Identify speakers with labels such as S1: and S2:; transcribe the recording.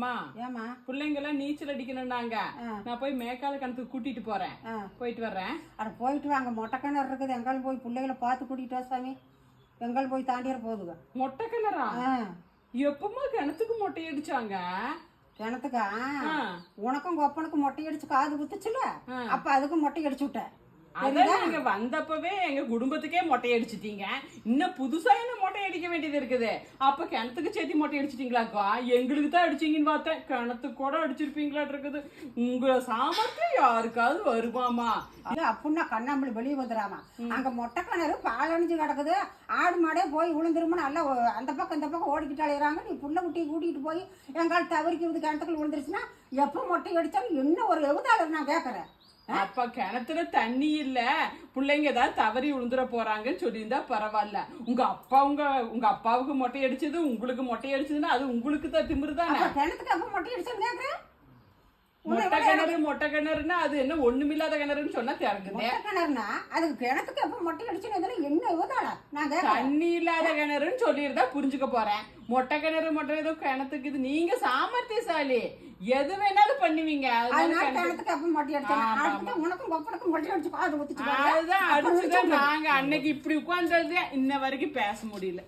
S1: அம்மா
S2: ஏமா
S1: பிள்ளைங்க எல்லாம் நீச்சல் அடிக்கணும்னாங்க. நான் போய் மேக்கால கிணத்துக்கு கூட்டிட்டு போறேன். போயிட்டு வர்றேன்.
S2: அட போயிட்டு வாங்க மொட்டை கிணறு இருக்குது. எங்காலும் போய் பிள்ளைகளை பார்த்து கூட்டிகிட்டு வா சாமி. எங்காலும் போய் தாண்டிட போகுதுங்க
S1: மொட்டை கிணறா?
S2: ஆ.
S1: எப்பமா கிணத்துக்கு மொட்டை அடிச்சாங்க
S2: கிணத்துக்கா. உனக்கும் கொப்பனுக்கும் மொட்டை அடிச்சு காது குத்துச்சுல அப்ப அதுக்கு மொட்டை அடிச்சு விட்டேன்.
S1: அதான் நீங்க வந்தப்பவே எங்க குடும்பத்துக்கே மொட்டை அடிச்சிட்டீங்க இன்னும் புதுசா என்ன மொட்டை அடிக்க வேண்டியது இருக்குது? அப்ப கிணத்துக்கு சேர்த்து மொட்டை அடிச்சிட்டீங்களாக்கா எங்களுக்கு தான் அடிச்சீங்கன்னு பார்த்தேன். கிணத்துக்கு கூட அடிச்சிருப்பீங்களாட்டு இருக்குது. உங்க சாமர்த்தியம் யாருக்காவது வருமாமா
S2: அது அப்படின்னா கண்ணாம்பளி வெளியே வந்துடாமா அங்க மொட்டை கிணறு பாலணிஞ்சு கிடக்குது. ஆடு மாடே போய் விழுந்துருமோ நல்லா அந்த பக்கம் இந்த பக்கம் ஓடிக்கிட்டு அலையிறாங்க நீ புள்ள குட்டியை கூட்டிகிட்டு போய் எங்கால் தவறிக்கு இது கிணத்துக்குள்ள விழுந்துருச்சுன்னா எப்போ மொட்டை அடிச்சாலும் என்ன ஒரு எவுதாளர் நான் கேட்குறேன்
S1: அப்ப கிணத்துல தண்ணி இல்ல. பிள்ளைங்க ஏதாவது தவறி விழுந்துட போறாங்கன்னு சொல்லியிருந்தா பரவாயில்ல. உங்க அப்பா உங்க உங்க அப்பாவுக்கு மொட்டை அடிச்சது உங்களுக்கு மொட்டை அடிச்சதுன்னா அது உங்களுக்கு தான் திமிரு தானே
S2: அப்ப கிணத்துக்கு எப்போ மொட்டை கேட்குறேன்
S1: மொட்டை கிணறு மொட்டை கிணறுன்னா அது என்ன ஒண்ணுமில்லாத கிணறுன்னு சொன்னா திறக்குது.
S2: மொட்டை கிணறுனா அதுக்கு கிணத்துக்கு எப்போ மொட்டை அடிச்சுன்னு என்ன நான் கேட்குறேன்.
S1: தண்ணி இல்லாத கிணறுன்னு சொல்லியிருந்தா புரிஞ்சுக்க போறேன். மொட்டை கிணறு மொட்டை ஏதோ கிணத்துக்கு இது. நீங்க சாமர்த்தியசாலி. எது வேணாலும் பண்ணுவீங்க.
S2: கிணத்துக்கு. எப்போ மொட்டை அடுத்து உனக்கும் மொட்டை அடிச்சு.
S1: அதுதான் அடிச்சுதான். நாங்க அன்னைக்கு இப்படி உட்கார்ந்தது இன்ன வரைக்கும் பேச முடியல.